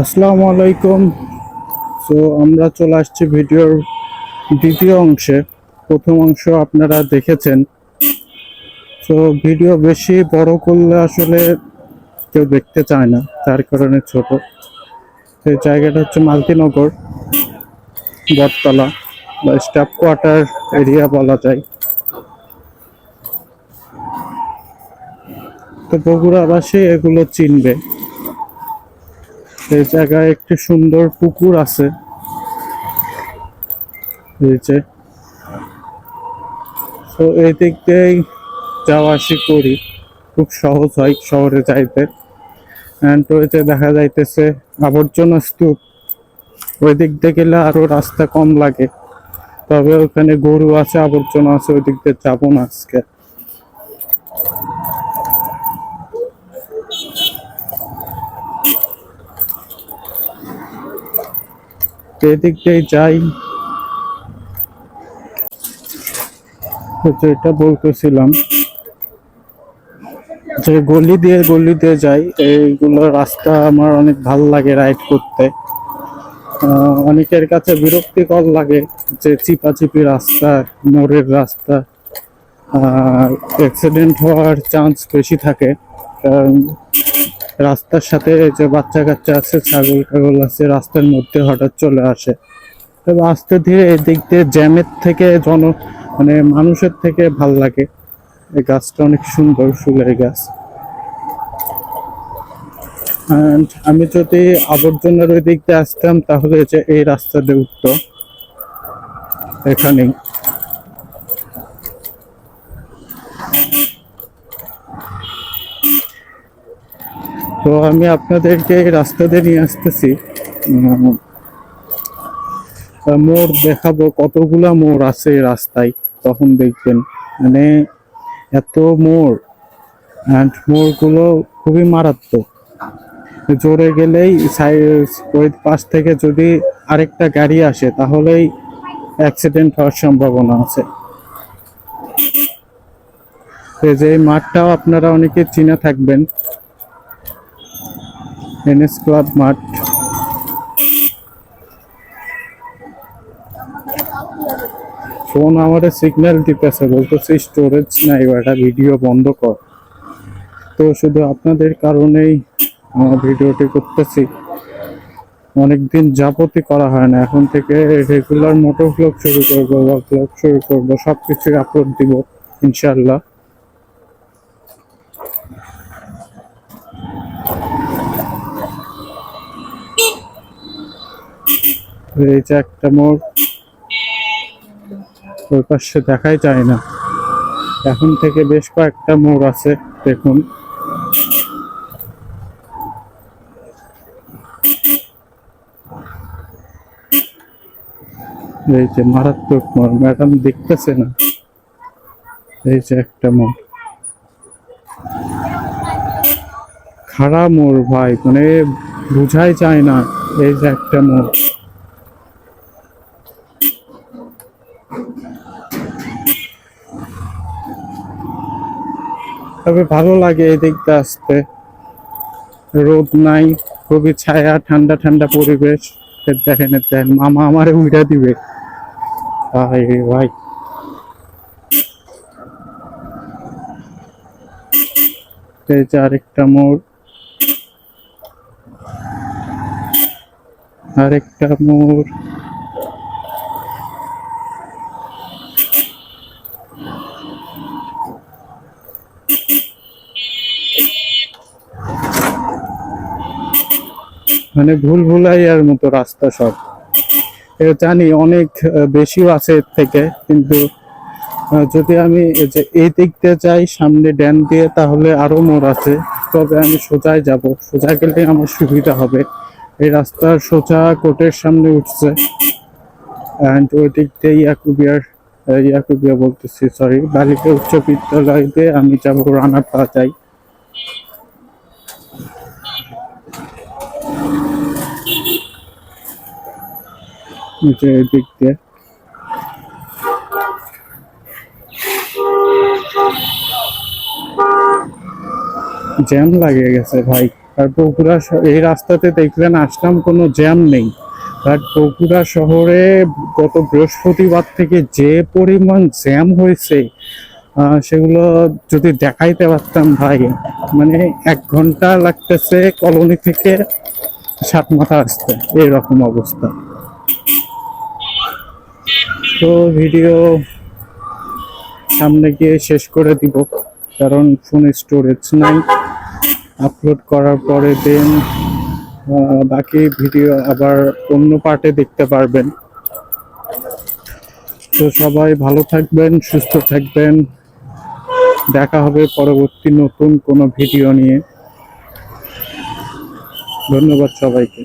আসসালামু আলাইকুম। সো আমরা চলে আসছি ভিডিওর দ্বিতীয় অংশে। প্রথম অংশ আপনারা দেখেছেন। সো ভিডিও বেশি বড় করলে আসলে কেউ দেখতে চায় না, তার কারণে ছোট। এই জায়গাটা হচ্ছে মালতীনগর, বটতলা বা স্টাফ কোয়ার্টার এরিয়া বলা যায়। তো বগুড়াবাসী এগুলো চিনবে। এই জায়গায় একটি সুন্দর পুকুর আছে। তো এই দিক দিয়েই যাওয়া আসি করি। খুব সহজ হয় শহরে যাইতে। অ্যান্ড যে দেখা যাইতেছে আবর্জনা স্তূপ। ওই দিক দিয়ে গেলে আরও রাস্তা কম লাগে। তবে ওখানে গরু আছে, আবর্জনা আছে, ওই দিক দিয়ে যাব না আজকে। তো এদিক দিয়ে যাই যেটা বলতেছিলাম। যে গলি দিয়ে গলি দিয়ে যাই, এইগুলো রাস্তা আমার অনেক ভালো লাগে রাইড করতে। অনেকের কাছে বিরক্তিকর লাগে যে চিপাচিপি রাস্তা, মোড়ের রাস্তা। অ্যাক্সিডেন্ট হওয়ার চান্স বেশি থাকে। কারণ রাস্তার সাথে এই যে বাচ্চা কাচ্চা আছে, ছাগল টাগল আছে, রাস্তার মধ্যে হঠাৎ চলে আসে। তবে আস্তে ধীরে এদিক দিয়ে জ্যামের থেকে জন মানে মানুষের থেকে ভালো লাগে। এই গাছটা অনেক সুন্দর ফুলের গাছ। আমি যদি আবর্জনার ওই দিক দিয়ে আসতাম, তাহলে যে এই রাস্তা দিয়ে উঠতো। এখানেই। তো আমি আপনাদেরকে রাস্তা দিয়ে নিয়ে আসতেছি। মোড় দেখাবো, কতগুলা মোড় আছে রাস্তায়, তখন দেখবেন। মানে এত মোড় অ্যান্ড মোড়গুলো খুবই মারাত্মক। জোরে গেলেই ওই পাশ থেকে যদি আরেকটা গাড়ি আসে, তাহলেই অ্যাক্সিডেন্ট হওয়ার সম্ভাবনা আছে। যে মাঠটাও আপনারা অনেকে চিনে থাকবেন। এনএস ক্লাব মাঠ। ফোন আমারে সিগন্যাল দিতেছে, বলতেছে স্টোরেজ নাই এটা ভিডিও বন্ধ কর। তো শুধু আপনাদের কারণেই আমার ভিডিওটি করতেছি। অনেকদিন যাবতই করা হয় না, এখন থেকে রেগুলার মোটর ব্লগ শুরু করব বা ব্লগ শুরু করব সব কিছুই আপলোড দিব ইনশাল্লাহ এই যে একটা মোড়। ওই পাশে দেখাই যায় না। এখন থেকে বেশ কয়েকটা মোড় আছে, দেখুন। এই যে মারাত্মক মোড়, ম্যাডাম দেখতেছে না। এই যে একটা মোড়। খাড়া মোড়, ভাই মানে বুঝাই যায় না, এই যে একটা মোড়। তবে ভালো লাগে এদিকটা আসতে। রোদ নাই, খুবই ছায়া, ঠান্ডা ঠান্ডা পরিবেশ। দেখেন দেখেন, মামা আমারে উইরা দিবে। ভাই ভাই। যে আরেকটা মোড়। আরেকটা মোড়। মানে ভুল ভুলাইয়ার মতো রাস্তা সব। জানি অনেক বেশিও আছে এর থেকে, কিন্তু যদি আমি এই দিক যাই, সামনে ড্যান দিয়ে, তাহলে আরও মোড় আছে। তবে আমি সোজাই যাব। সোজা গেলে আমার সুবিধা হবে। এই রাস্তার সোজা কোর্টের সামনে উঠছে। অ্যান্ড ওই দিক দিয়ে ইয়াকুবিয়ার ইয়াকুবিয়া বলতেছি সরি বালিকা উচ্চ বিদ্যালয় দিয়ে আমি যাব রানা প্লাজায় জ্যাম লাগে গেছে ভাই। আর বগুড়া এই রাস্তাতে দেখলেন আসলাম, কোনো জ্যাম নেই। বাট বগুড়া শহরে গত বৃহস্পতিবার থেকে যে পরিমাণ জ্যাম হয়েছে সেগুলো যদি দেখাইতে পারতাম ভাই মানে এক ঘণ্টা লাগতেছে কলোনি থেকে সাত মাথা আসতে, এইরকম অবস্থা। তো ভিডিও সামনে গিয়ে শেষ করে দিব, কারণ ফোনে স্টোরেজ নাই। আপলোড করার পরে দেন বাকি ভিডিও আবার অন্য পার্টে দেখতে পারবেন। তো সবাই ভালো থাকবেন, সুস্থ থাকবেন। দেখা হবে পরবর্তী নতুন কোনো ভিডিও নিয়ে। ধন্যবাদ সবাইকে।